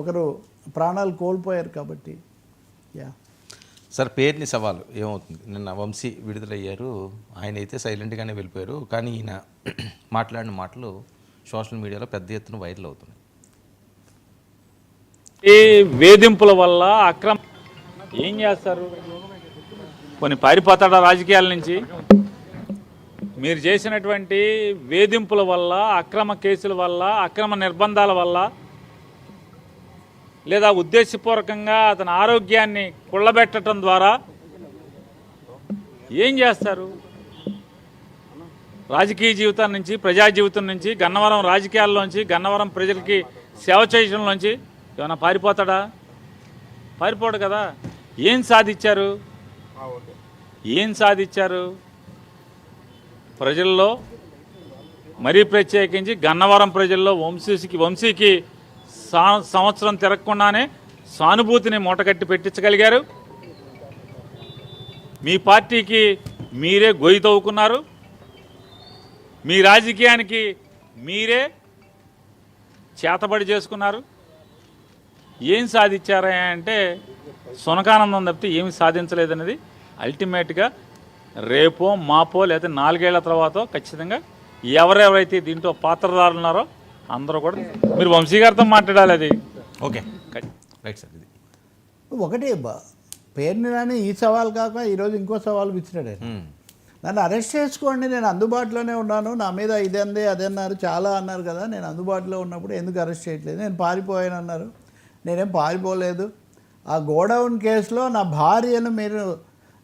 ఒకరు ప్రాణాలు కోల్పోయారు కాబట్టి యా సార్ పేరుని సవాలు ఏమవుతుంది? నిన్న వంశీ విడుదలయ్యారు ఆయన అయితే సైలెంట్గానే వెళ్ళిపోయారు కానీ ఈయన మాట్లాడిన మాటలు సోషల్ మీడియాలో పెద్ద ఎత్తున వైరల్ అవుతున్నాయి. ఈ వేధింపుల వల్ల అక్రమ ఏం చేస్తారు? కొన్ని పారిపోతాడా రాజకీయాల నుంచి? మీరు చేసినటువంటి వేధింపుల వల్ల అక్రమ కేసుల వల్ల అక్రమ నిర్బంధాల వల్ల లేదా ఉద్దేశపూర్వకంగా అతని ఆరోగ్యాన్ని కుళ్ళబెట్టడం ద్వారా ఏం చేస్తారు? రాజకీయ జీవితం నుంచి ప్రజా జీవితం నుంచి గన్నవరం రాజకీయాల్లోంచి గన్నవరం ప్రజలకి సేవ చేయడంలోంచి ఏమైనా పారిపోతాడా? పారిపోడు కదా. ఏం సాధించారు? ఏం సాధించారు? ప్రజల్లో మరీ ప్రత్యేకించి గన్నవరం ప్రజల్లో వంశీకి వంశీకి సంవత్సరం తిరగకుండానే సానుభూతిని మూటగట్టి పెట్టించగలిగారు. మీ పార్టీకి మీరే గొయ్యి తవ్వుకున్నారు మీ రాజకీయానికి మీరే చేతబడి చేసుకున్నారు. ఏం సాధించారా అంటే సునకానందం తప్పితే ఏమి సాధించలేదనేది అల్టిమేట్గా రేపో మాపో లేదా నాలుగేళ్ళ తర్వాత ఖచ్చితంగా ఎవరెవరైతే దీంట్లో పాత్రదారులు ఉన్నారో అందరూ కూడా మీరు వంశీ గారితో మాట్లాడాలి అది. ఓకే. రైట్ సార్ ఇది. ఒకటి బ- పేరుని రాని ఈ సవాల్ కాక ఈరోజు ఇంకో సవాల్ మ్మ్. నన్ను అరెస్ట్ చేసుకోండి నేను అందుబాటులోనే ఉన్నాను నా మీద ఇదంది అది అన్నారు చాలా అన్నారు కదా నేను అందుబాటులో ఉన్నప్పుడు ఎందుకు అరెస్ట్ చేయట్లేదు? నేను పారిపోయాను అన్నారు. నేనేం పారిపోలేదు. ఆ గోడౌన్ కేసులో నా భార్యను మీరు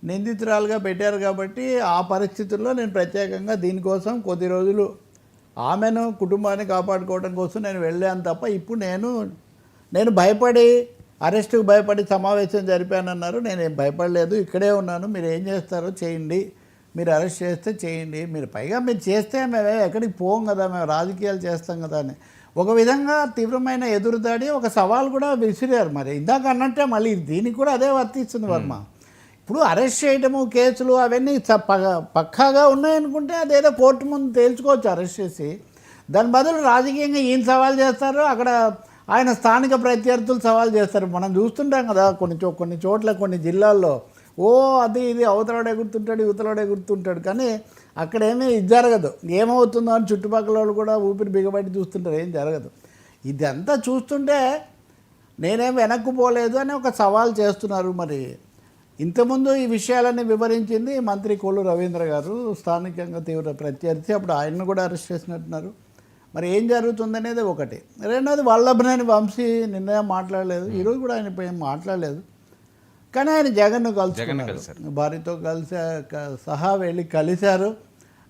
నిందితురాలుగా పెట్టారు కాబట్టి ఆ పరిస్థితుల్లో నేను ప్రత్యేకంగా దీనికోసం కొద్ది రోజులు ఆమెను కుటుంబాన్ని కాపాడుకోవడం కోసం నేను వెళ్ళాను తప్ప ఇప్పుడు నేను నేను భయపడి అరెస్టుకు భయపడి సమావేశం జరిపానన్నారు. ఏం భయపడలేదు. ఇక్కడే ఉన్నాను. మీరు ఏం చేస్తారో చేయండి. మీరు అరెస్ట్ చేస్తే చేయండి. మీరు పైగా మీరు చేస్తే మేము ఎక్కడికి పోం కదా. మేము రాజకీయాలు చేస్తాం కదా అని. ఒక విధంగా తీవ్రమైన ఎదురుదాడి ఒక సవాల్ కూడా విసిరారు మరి. ఇందాక అన్నట్టే మళ్ళీ దీనికి కూడా అదే వర్తిస్తుంది వర్మ. ఇప్పుడు అరెస్ట్ చేయటము కేసులు అవన్నీ చ- పక్కాగా ఉన్నాయనుకుంటే అదేదో కోర్టు ముందు తేల్చుకోవచ్చు అరెస్ట్ చేసి. దాని బదులు రాజకీయంగా ఈయన సవాల్ చేస్తారు అక్కడ ఆయన స్థానిక ప్రత్యర్థులు సవాల్ చేస్తారు. మనం చూస్తుంటాం కదా కొన్ని చో కొన్ని చోట్ల కొన్ని జిల్లాల్లో ఓ అది ఇది అవతలాడే గుర్తుంటాడు యువతలాడే గుర్తుంటాడు కానీ అక్కడ ఏమీ ఇది జరగదు. ఏమవుతుందో అని చుట్టుపక్కల వాళ్ళు కూడా ఊపిరి బిగబట్టి చూస్తుంటారు. ఏం జరగదు. ఇదంతా చూస్తుంటే నేనేం వెనక్కు పోలేదు అని ఒక సవాల్ చేస్తున్నారు మరి. ఇంతకుముందు ఈ విషయాలన్నీ వివరించింది మంత్రి కోళ్ళు రవీంద్ర గారు. స్థానికంగా తీవ్ర ప్రత్యర్థి. అప్పుడు ఆయన్ను కూడా అరెస్ట్ చేసినట్టున్నారు. మరి ఏం జరుగుతుందనేది ఒకటి. రెండోది వల్లభనేని వంశీ నిన్న మాట్లాడలేదు. ఈరోజు కూడా ఆయన ఏం మాట్లాడలేదు. కానీ ఆయన జగన్ను కలుసుకున్నారు. భార్యతో కలిసి సహా వెళ్ళి కలిశారు.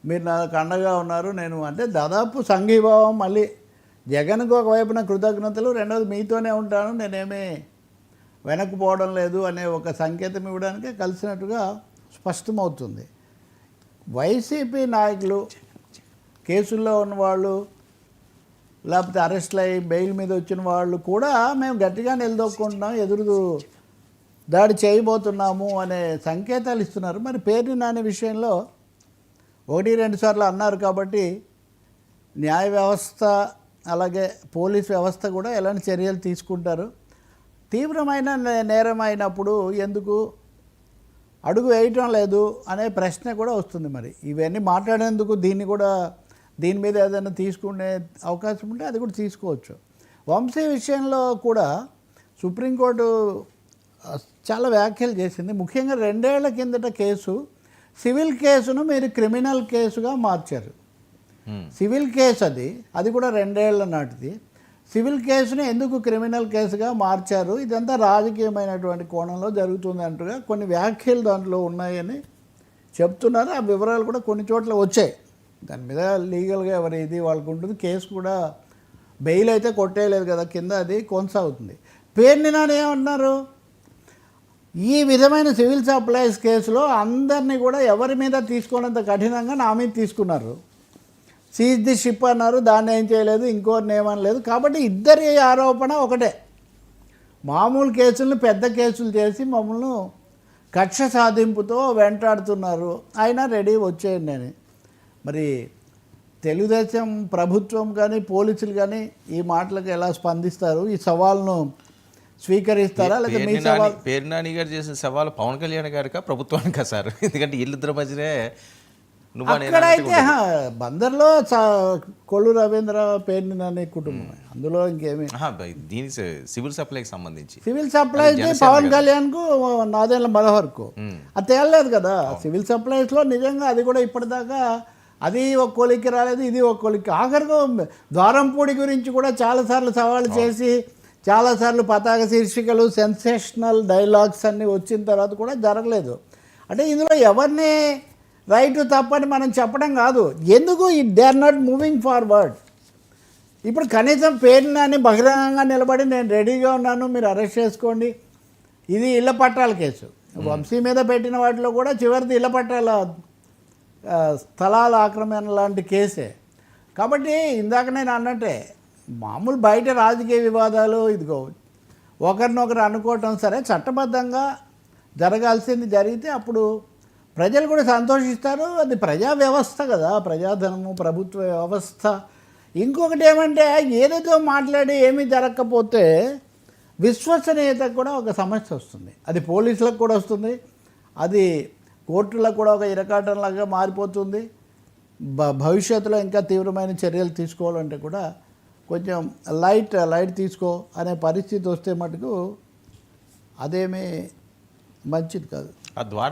మీరు నాకు అండగా ఉన్నారు. నేను అంటే దాదాపు సంఘీభావం. మళ్ళీ జగన్కు ఒకవైపున కృతజ్ఞతలు. రెండోది మీతోనే ఉంటాను. నేనేమీ వెనక్కి పోవడం లేదు అనే ఒక సంకేతం ఇవ్వడానికి కలిసినట్టుగా స్పష్టమవుతుంది. వైసీపీ నాయకులు కేసుల్లో ఉన్నవాళ్ళు లేకపోతే అరెస్ట్లు అయ్యి బెయిల్ మీద వచ్చిన వాళ్ళు కూడా మేము గట్టిగా నిలదొక్కుంటున్నాం ఎదురు దాడి చేయబోతున్నాము అనే సంకేతాలు ఇస్తున్నారు. మరి పేరుని నాని విషయంలో ఒకటి రెండు సార్లు అన్నారు కాబట్టి న్యాయ వ్యవస్థ అలాగే పోలీస్ వ్యవస్థ కూడా ఎలాంటి చర్యలు తీసుకుంటారు? తీవ్రమైన నేరం అయినప్పుడు ఎందుకు? అడుగు వేయటం లేదు అనే ప్రశ్న కూడా వస్తుంది మరి. ఇవన్నీ మాట్లాడేందుకు దీన్ని కూడా దీని మీద ఏదైనా తీసుకునే అవకాశం ఉంటే అది కూడా తీసుకోవచ్చు. వంశీ విషయంలో కూడా సుప్రీంకోర్టు చాలా వ్యాఖ్యలు చేసింది. ముఖ్యంగా రెండేళ్ళ కిందట కేసు సివిల్ కేసును మీరు క్రిమినల్ కేసుగా మార్చారు. సివిల్ కేసు అది అది కూడా రెండేళ్ళ నాటిది. సివిల్ కేసుని ఎందుకు క్రిమినల్ కేసుగా మార్చారు? ఇదంతా రాజకీయమైనటువంటి కోణంలో జరుగుతుంది అంటుగా కొన్ని వ్యాఖ్యలు దాంట్లో ఉన్నాయని చెప్తున్నారు. ఆ వివరాలు కూడా కొన్ని చోట్ల వచ్చాయి. దాని మీద లీగల్గా ఎవరి ఇది వాళ్ళకు ఉంటుంది. కేసు కూడా బెయిల్ అయితే కొట్టేయలేదు కదా. కింద అది కొనసాగుతుంది. పేర్ని నాని ఏమన్నారు ఈ విధమైన సివిల్ సప్లైస్ కేసులో అందరినీ కూడా ఎవరి మీద తీసుకోనంత కఠినంగా నా మీద తీసుకున్నారు. సీజ్ ది షిప్ అన్నారు దాన్ని ఏం చేయలేదు ఇంకోరిని ఏమనలేదు. కాబట్టి ఇద్దరి ఆరోపణ ఒకటే. మామూలు కేసులను పెద్ద కేసులు చేసి మమ్మల్ని కక్ష సాధింపుతో వెంటాడుతున్నారు. అయినా రెడీ వచ్చేయండి అని. మరి తెలుగుదేశం ప్రభుత్వం కానీ పోలీసులు కానీ ఈ మాటలకు ఎలా స్పందిస్తారు? ఈ సవాల్ను స్వీకరిస్తారా? సవాల్ పేరు నాని గారు చేసిన సవాలు పవన్ కళ్యాణ్ గారికా ప్రభుత్వానికా సార్? ఎందుకంటే వీళ్ళిద్దరి మధ్యనే అక్కడైతే హా, బందర్లో కొల్లు రవీంద్ర పేర్ని అనే కుటుంబం. అందులో ఇంకేమీ? దీని సివిల్ సప్లైకి సంబంధించి. సివిల్ సప్లైస్ పవన్ కళ్యాణ్కు నాదేళ్ళ మనోహర్కు అది తేలలేదు కదా. సివిల్ సప్లైస్లో నిజంగా అది కూడా ఇప్పటిదాకా అది ఒక కొలిక్కి రాలేదు ఇది ఒక కొలిక్కి. ఆఖరిగా ద్వారంపూడి గురించి కూడా చాలాసార్లు సవాళ్ళు చేసి చాలాసార్లు పతాక శీర్షికలు సెన్సేషనల్ డైలాగ్స్ అన్నీ వచ్చిన తర్వాత కూడా జరగలేదు. అంటే ఇందులో ఎవరిని రైట్ తప్పని మనం చెప్పడం కాదు. ఎందుకు they are not moving forward? ఇప్పుడు కనీసం పేరుని అని బహిరంగంగా నిలబడి నేను రెడీగా ఉన్నాను మీరు అరెస్ట్ చేసుకోండి. ఇది ఇళ్ళ పట్టాల కేసు. వంశీ మీద పెట్టిన వాటిలో కూడా చివరిది ఇళ్ళ పట్టాల స్థలాల ఆక్రమణ లాంటి కేసే. కాబట్టి ఇందాక నేను అన్నట్టే మామూలు బయట రాజకీయ వివాదాలు ఇదిగో ఒకరినొకరు అనుకోవటం సరే చట్టబద్ధంగా జరగాల్సింది జరిగితే అప్పుడు ప్రజలు కూడా సంతోషిస్తారు. అది ప్రజా వ్యవస్థ కదా. ప్రజాధనము ప్రభుత్వ వ్యవస్థ. ఇంకొకటి ఏమంటే ఏదేదో మాట్లాడి ఏమీ జరగకపోతే విశ్వసనీయతకు కూడా ఒక సమస్య వస్తుంది. అది పోలీసులకు కూడా వస్తుంది. అది కోర్టులకు కూడా ఒక ఇరకాటంలాగా మారిపోతుంది. భ భవిష్యత్తులో ఇంకా తీవ్రమైన చర్యలు తీసుకోవాలంటే కూడా కొంచెం లైట్ లైట్ తీసుకో అనే పరిస్థితి వస్తే మటుకు అదేమీ మంచిది కాదు. ఆ ద్వారా